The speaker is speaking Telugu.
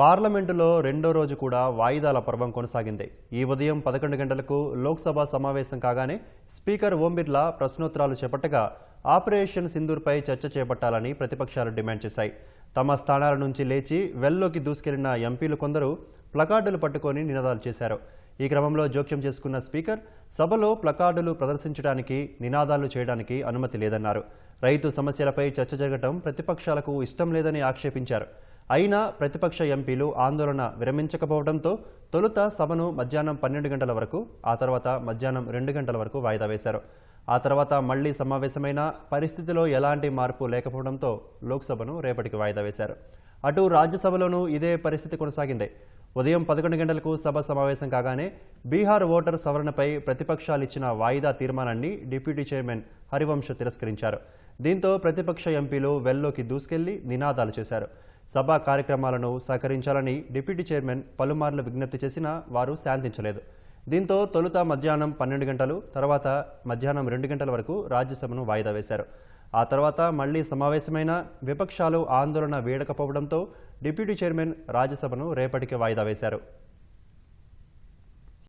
పార్లమెంటులో రెండో రోజు కూడా వాయిదాల పర్వం కొనసాగింది. ఈ ఉదయం పదకొండు గంటలకు లోక్సభ సమావేశం కాగానే స్పీకర్ ఓం బిర్లా ప్రశ్నోత్తరాలు చేపట్టగా ఆపరేషన్ సింధూర్పై చర్చ చేపట్టాలని ప్రతిపక్షాలు డిమాండ్ చేశాయి. తమ స్థానాల నుంచి లేచి వెల్లోకి దూసుకెళ్ళిన ఎంపీలు కొందరు ప్లకార్డులు పట్టుకొని నినాదాలు చేశారు. ఈ క్రమంలో జోక్యం చేసుకున్న స్పీకర్ సభలో ప్లకార్డులు ప్రదర్శించడానికి నినాదాలు చేయడానికి అనుమతి లేదన్నారు. రైతు సమస్యలపై చర్చ జరగటం ప్రతిపక్షాలకు ఇష్టం లేదని ఆక్షేపించారు. అయినా ప్రతిపక్ష ఎంపీలు ఆందోళన విరమించకపోవడంతో తొలుత సభను మధ్యాహ్నం పన్నెండు గంటల వరకు ఆ తర్వాత మధ్యాహ్నం రెండు గంటల వరకు వాయిదా వేశారు. ఆ తర్వాత మళ్ళీ సమావేశమైన పరిస్థితిలో ఎలాంటి మార్పు లేకపోవడంతో లోక్సభను రేపటికి వాయిదా వేశారు. అటు రాజ్యసభలోనూ ఇదే పరిస్థితి కొనసాగింది. ఉదయం పదకొండు గంటలకు సభ సమావేశం కాగానే బీహార్ ఓటర్ సవరణపై ప్రతిపక్షాలు ఇచ్చిన వాయిదా తీర్మానాన్ని డిప్యూటీ చైర్మన్ హరివంశ్ తిరస్కరించారు. దీంతో ప్రతిపక్ష ఎంపీలు వెల్లోకి దూసుకెళ్ళి నినాదాలు చేశారు. సభా కార్యక్రమాలను సహకరించాలని డిప్యూటీ చైర్మన్ పలుమార్లు విజ్ఞప్తి చేసినా వారు శాంతించలేదు. దీంతో తొలుత మధ్యాహ్నం పన్నెండు గంటలు తర్వాత మధ్యాహ్నం రెండు గంటల వరకు రాజ్యసభను వాయిదా వేశారు. ఆ తర్వాత మళ్ళీ సమావేశమైన విపక్షాలు ఆందోళన వీడకపోవడంతో డిప్యూటీ చైర్మన్ రాజ్యసభను రేపటికి వాయిదా వేశారు.